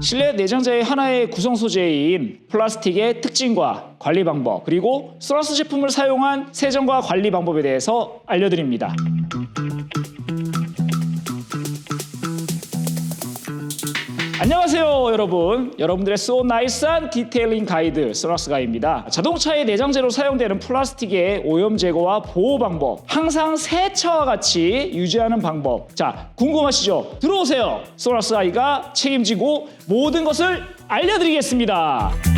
실내 내장재의 하나의 구성 소재인 플라스틱의 특징과 관리 방법 그리고 소라스 제품을 사용한 세정과 관리 방법에 대해서 알려드립니다. 안녕하세요 여러분. 여러분들의 소 나이스한 디테일링 가이드 소라스가입니다. 자동차의 내장재로 사용되는 플라스틱의 오염 제거와 보호 방법 항상 새 차와 같이 유지하는 방법. 자 궁금하시죠? 들어오세요. 소라스아이가 책임지고 모든 것을 알려드리겠습니다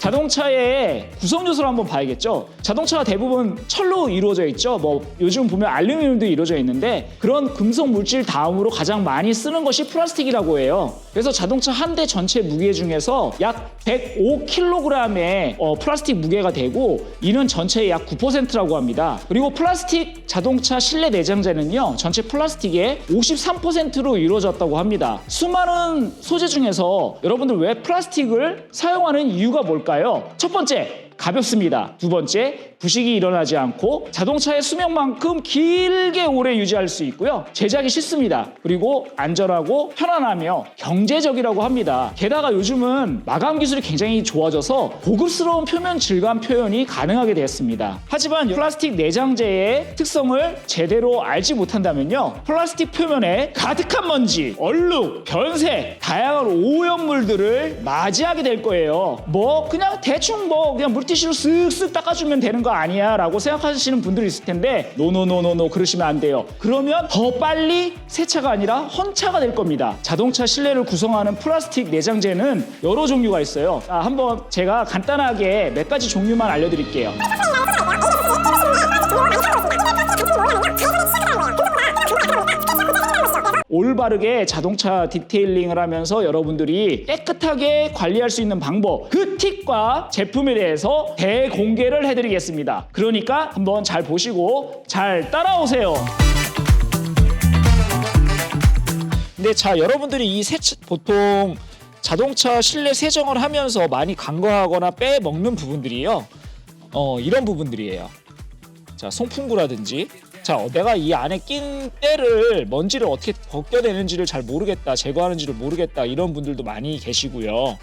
자동차의 구성 요소를 한번 봐야겠죠. 자동차가 대부분 철로 이루어져 있죠. 뭐 요즘 보면 알루미늄도 이루어져 있는데 그런 금속 물질 다음으로 가장 많이 쓰는 것이 플라스틱이라고 해요. 그래서 자동차 한 대 전체 무게 중에서 약 105kg의 어, 플라스틱 무게가 되고 이는 전체의 약 9%라고 합니다. 그리고 플라스틱 자동차 실내 내장재는요 전체 플라스틱의 53%로 이루어졌다고 합니다. 수많은 소재 중에서 여러분들 왜 플라스틱을 사용하는 이유가 뭘까 요? 첫 번째 가볍습니다. 두 번째, 부식이 일어나지 않고 자동차의 수명만큼 길게 오래 유지할 수 있고요. 제작이 쉽습니다. 그리고 안전하고 편안하며 경제적이라고 합니다. 게다가 요즘은 마감 기술이 굉장히 좋아져서 고급스러운 표면 질감 표현이 가능하게 되었습니다. 하지만 플라스틱 내장재의 특성을 제대로 알지 못한다면요. 플라스틱 표면에 가득한 먼지, 얼룩, 변색, 다양한 오염물들을 맞이하게 될 거예요. 뭐 그냥 대충 뭐 그냥 물 티슈로 쓱쓱 닦아주면 되는 거 아니야 라고 생각하시는 분들이 있을 텐데 노노노노노 그러시면 안 돼요. 그러면 더 빨리 세차가 아니라 헌차가 될 겁니다. 자동차 실내를 구성하는 플라스틱 내장재는 여러 종류가 있어요. 자, 한번 제가 간단하게 몇 가지 종류만 알려드릴게요. 올바르게 자동차 디테일링을 하면서 여러분들이 깨끗하게 관리할 수 있는 방법 그 팁과 제품에 대해서 대공개를 해드리겠습니다. 그러니까 한번 잘 보시고 잘 따라오세요. 근데 자 여러분들이 이 세차 보통 자동차 실내 세정을 하면서 많이 간과하거나 빼먹는 부분들이요. 어 이런 부분들이에요. 자 송풍구라든지 자 어, 내가 이 안에 낀 때를 먼지를 어떻게 벗겨내는지를 잘 모르겠다 제거하는지를 모르겠다 이런 분들도 많이 계시고요.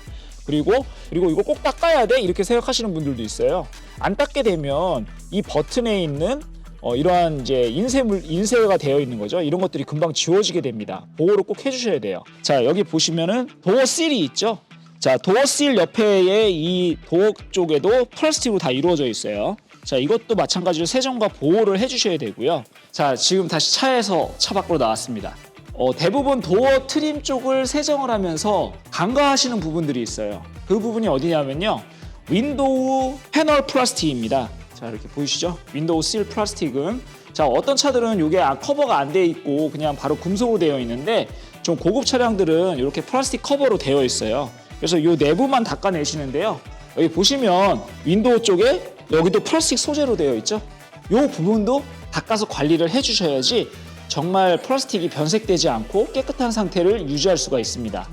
그리고 그리고 이거 꼭 닦아야 돼 이렇게 생각하시는 분들도 있어요. 안 닦게 되면 이 버튼에 있는 어, 이러한 이제 인쇄물 인쇄가 되어 있는 거죠. 이런 것들이 금방 지워지게 됩니다. 보호를 꼭 해주셔야 돼요. 자 여기 보시면은 도어 실이 있죠. 자 도어 실 옆에 이 도어 쪽에도 플라스틱으로 다 이루어져 있어요. 자 이것도 마찬가지로 세정과 보호를 해주셔야 되고요. 자 지금 다시 차에서 차 밖으로 나왔습니다. 어, 대부분 도어 트림 쪽을 세정을 하면서 간과하시는 부분들이 있어요. 그 부분이 어디냐면요. 윈도우 패널 플라스틱입니다. 자 이렇게 보이시죠? 윈도우 실 플라스틱은 자 어떤 차들은 이게 아, 커버가 안 돼 있고 그냥 바로 금속으로 되어 있는데 좀 고급 차량들은 이렇게 플라스틱 커버로 되어 있어요. 그래서 이 내부만 닦아내시는데요. 여기 보시면 윈도우 쪽에 여기도 플라스틱 소재로 되어 있죠. 이 부분도 닦아서 관리를 해주셔야지 정말 플라스틱이 변색되지 않고 깨끗한 상태를 유지할 수가 있습니다.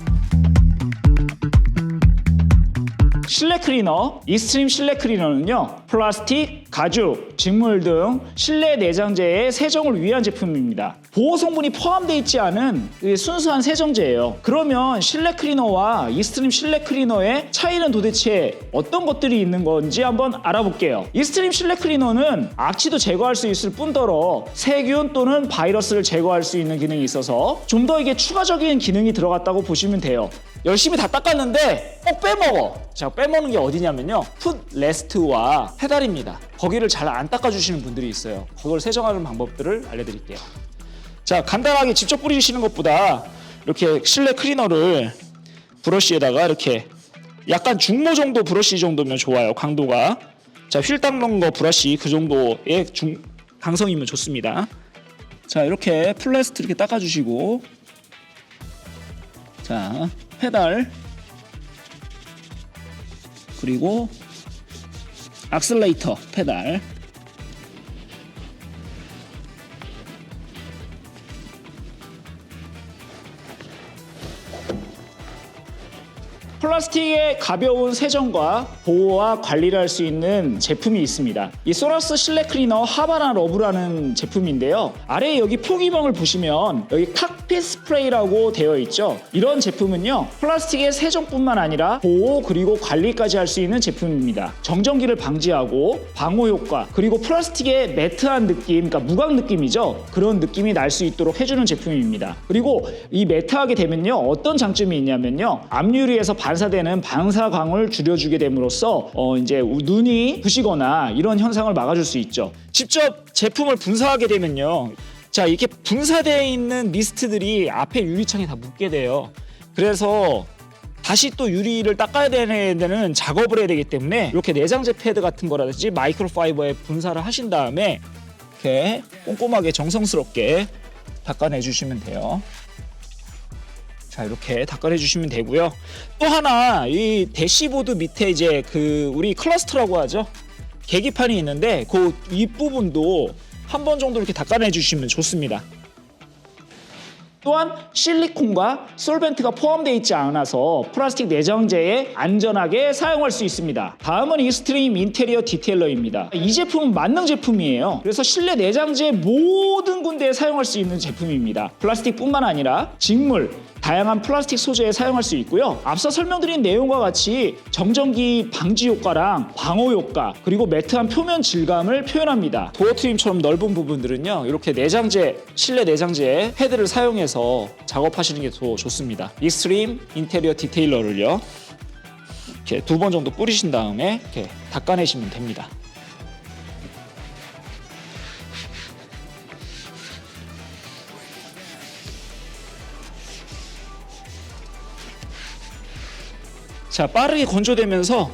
실내 클리너, 익스트림 실내 클리너는요, 플라스틱, 가죽, 직물 등 실내 내장재의 세정을 위한 제품입니다. 보호 성분이 포함되어 있지 않은 그 순수한 세정제예요. 그러면 실내 클리너와 익스트림 실내 클리너의 차이는 도대체 어떤 것들이 있는 건지 한번 알아볼게요. 익스트림 실내 클리너는 악취도 제거할 수 있을 뿐더러 세균 또는 바이러스를 제거할 수 있는 기능이 있어서 좀 더 이게 추가적인 기능이 들어갔다고 보시면 돼요. 열심히 다 닦았는데 꼭 빼먹어. 자, 빼먹는 게 어디냐면요. 풋 레스트와 페달입니다. 거기를 잘 안 닦아주시는 분들이 있어요. 그걸 세정하는 방법들을 알려드릴게요. 자, 간단하게 직접 뿌리시는 것보다 이렇게 실내 클리너를 브러쉬에다가 이렇게 약간 중모 정도 브러쉬 정도면 좋아요. 강도가. 자, 휠 닦는 거 브러쉬 그 정도의 중 강성이면 좋습니다. 자, 이렇게 플라스틱 이렇게 닦아주시고 자, 페달 그리고 악셀레이터 페달 플라스틱의 가벼운 세정과 보호와 관리를 할 수 있는 제품이 있습니다. 이 소라스 실내 클리너 하바나 러브라는 제품인데요. 아래 여기 표기명을 보시면 여기 칵핏 스프레이라고 되어 있죠. 이런 제품은요. 플라스틱의 세정뿐만 아니라 보호 그리고 관리까지 할 수 있는 제품입니다. 정전기를 방지하고 방호 효과 그리고 플라스틱의 매트한 느낌, 그러니까 무광 느낌이죠. 그런 느낌이 날 수 있도록 해주는 제품입니다. 그리고 이 매트하게 되면요 어떤 장점이 있냐면요 앞유리에서 반사되는 반사광을 줄여주게 됨으로써 어 이제 눈이 부시거나 이런 현상을 막아줄 수 있죠. 직접 제품을 분사하게 되면요. 자 이렇게 분사되어 있는 미스트들이 앞에 유리창에 다 묻게 돼요. 그래서 다시 또 유리를 닦아야 되는 작업을 해야 되기 때문에 이렇게 내장재 패드 같은 거라든지 마이크로파이버에 분사를 하신 다음에 이렇게 꼼꼼하게 정성스럽게 닦아내 주시면 돼요. 자 이렇게 닦아내 주시면 되고요. 또 하나 이 대시보드 밑에 이제 그 우리 클러스터라고 하죠. 계기판이 있는데 그 윗부분도 한 번 정도 이렇게 닦아내 주시면 좋습니다. 또한 실리콘과 솔벤트가 포함되어 있지 않아서 플라스틱 내장재에 안전하게 사용할 수 있습니다. 다음은 익스트림 인테리어 디테일러입니다. 이 제품은 만능 제품이에요. 그래서 실내 내장재 모든 군데에 사용할 수 있는 제품입니다. 플라스틱뿐만 아니라 직물, 다양한 플라스틱 소재에 사용할 수 있고요. 앞서 설명드린 내용과 같이 정전기 방지 효과랑 방호 효과 그리고 매트한 표면 질감을 표현합니다. 도어 트림처럼 넓은 부분들은요. 이렇게 내장재 실내 내장재 패드를 사용해서 작업하시는 게 더 좋습니다. 익스트림 인테리어 디테일러를요. 이렇게 두 번 정도 뿌리신 다음에 이렇게 닦아내시면 됩니다. 자 빠르게 건조되면서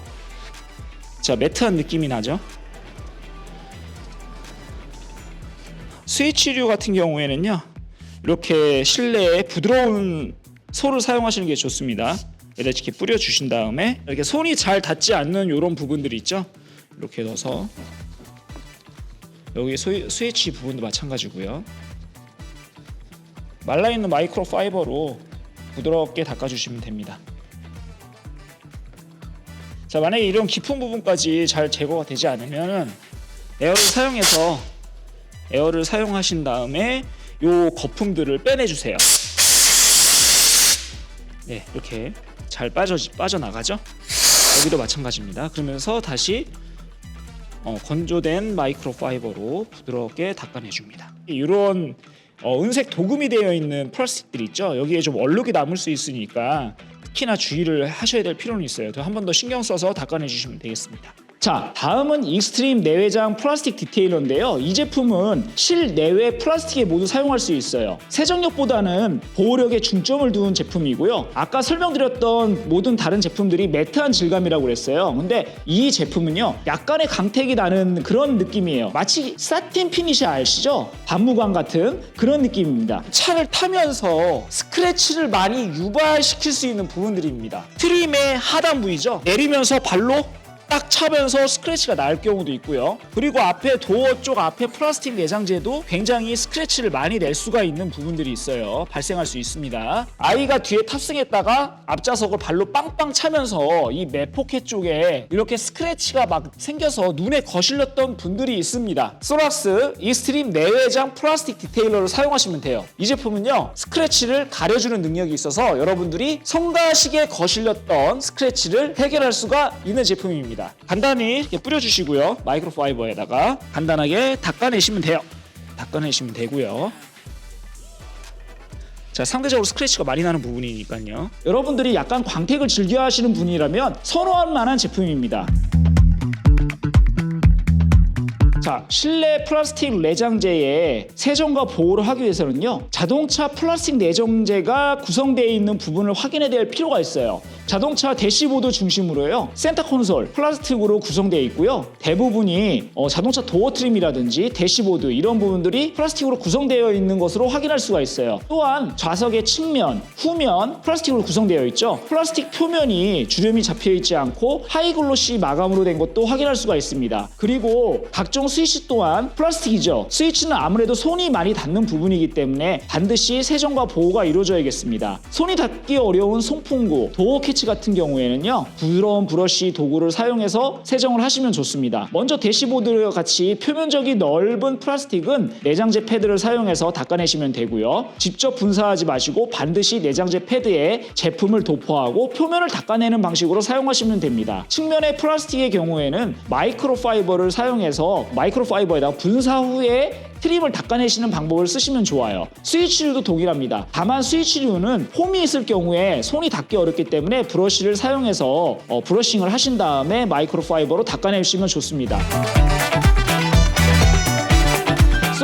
자 매트한 느낌이 나죠. 스위치류 같은 경우에는요 이렇게 실내에 부드러운 소를 사용하시는 게 좋습니다. 이렇게 뿌려 주신 다음에 이렇게 손이 잘 닿지 않는 이런 부분들이 있죠. 이렇게 넣어서 여기 스위, 스위치 부분도 마찬가지고요. 말라 있는 마이크로 파이버로 부드럽게 닦아주시면 됩니다. 자 만약에 이런 깊은 부분까지 잘 제거가 되지 않으면 에어를 사용해서 에어를 사용하신 다음에 요 거품들을 빼내주세요. 네 이렇게 잘 빠져 빠져 나가죠. 여기도 마찬가지입니다. 그러면서 다시 어, 건조된 마이크로 파이버로 부드럽게 닦아내줍니다. 이런 어, 은색 도금이 되어 있는 플라스틱들 있죠. 여기에 좀 얼룩이 남을 수 있으니까 특히나 주의를 하셔야 될 필요는 있어요. 한 번 더 신경 써서 닦아내 주시면 되겠습니다. 자, 다음은 익스트림 내외장 플라스틱 디테일러인데요. 이 제품은 실내외 플라스틱에 모두 사용할 수 있어요. 세정력보다는 보호력에 중점을 두은 제품이고요. 아까 설명드렸던 모든 다른 제품들이 매트한 질감이라고 그랬어요. 근데 이 제품은요, 약간의 강택이 나는 그런 느낌이에요. 마치 사틴 피니시 아시죠? 반무광 같은 그런 느낌입니다. 차를 타면서 스크래치를 많이 유발시킬 수 있는 부분들입니다. 트림의 하단 부위죠. 내리면서 발로 딱 차면서 스크래치가 날 경우도 있고요. 그리고 앞에 도어 쪽 앞에 플라스틱 내장재도 굉장히 스크래치를 많이 낼 수가 있는 부분들이 있어요. 발생할 수 있습니다. 아이가 뒤에 탑승했다가 앞좌석을 발로 빵빵 차면서 이 매포켓 쪽에 이렇게 스크래치가 막 생겨서 눈에 거실렸던 분들이 있습니다. 소락스 이스트림 내외장 플라스틱 디테일러를 사용하시면 돼요. 이 제품은요 스크래치를 가려주는 능력이 있어서 여러분들이 성가시게 거실렸던 스크래치를 해결할 수가 있는 제품입니다. 간단히 이렇게 뿌려주시고요. 마이크로파이버에다가 간단하게 닦아내시면 돼요. 닦아내시면 되고요. 자 상대적으로 스크래치가 많이 나는 부분이니까요. 여러분들이 약간 광택을 즐겨 하시는 분이라면 선호할 만한 제품입니다. 자, 실내 플라스틱 내장재의 세정과 보호를 하기 위해서는요. 자동차 플라스틱 내장재가 구성되어 있는 부분을 확인해야 될 필요가 있어요. 자동차 대시보드 중심으로요. 센터 콘솔 플라스틱으로 구성되어 있고요. 대부분이 어, 자동차 도어 트림이라든지 대시보드 이런 부분들이 플라스틱으로 구성되어 있는 것으로 확인할 수가 있어요. 또한 좌석의 측면, 후면 플라스틱으로 구성되어 있죠. 플라스틱 표면이 주름이 잡혀 있지 않고 하이글로시 마감으로 된 것도 확인할 수가 있습니다. 그리고 각종 스위치 또한 플라스틱이죠. 스위치는 아무래도 손이 많이 닿는 부분이기 때문에 반드시 세정과 보호가 이루어져야겠습니다. 손이 닿기 어려운 송풍구, 도어 캐치 같은 경우에는요. 부드러운 브러쉬 도구를 사용해서 세정을 하시면 좋습니다. 먼저 대시보드와 같이 표면적이 넓은 플라스틱은 내장재 패드를 사용해서 닦아내시면 되고요. 직접 분사하지 마시고 반드시 내장재 패드에 제품을 도포하고 표면을 닦아내는 방식으로 사용하시면 됩니다. 측면의 플라스틱의 경우에는 마이크로파이버를 사용해서 마이크로파이버에다가 분사 후에 트림을 닦아내시는 방법을 쓰시면 좋아요. 스위치류도 동일합니다. 다만 스위치류는 홈이 있을 경우에 손이 닿기 어렵기 때문에 브러쉬를 사용해서 어, 브러싱을 하신 다음에 마이크로파이버로 닦아내시면 좋습니다.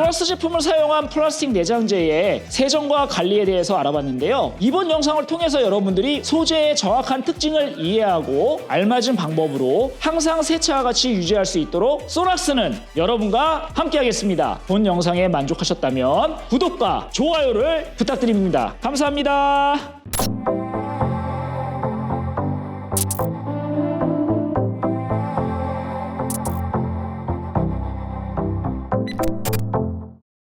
소라스 제품을 사용한 플라스틱 내장재의 세정과 관리에 대해서 알아봤는데요. 이번 영상을 통해서 여러분들이 소재의 정확한 특징을 이해하고 알맞은 방법으로 항상 세차와 같이 유지할 수 있도록 소락스는 여러분과 함께하겠습니다. 본 영상에 만족하셨다면 구독과 좋아요를 부탁드립니다. 감사합니다.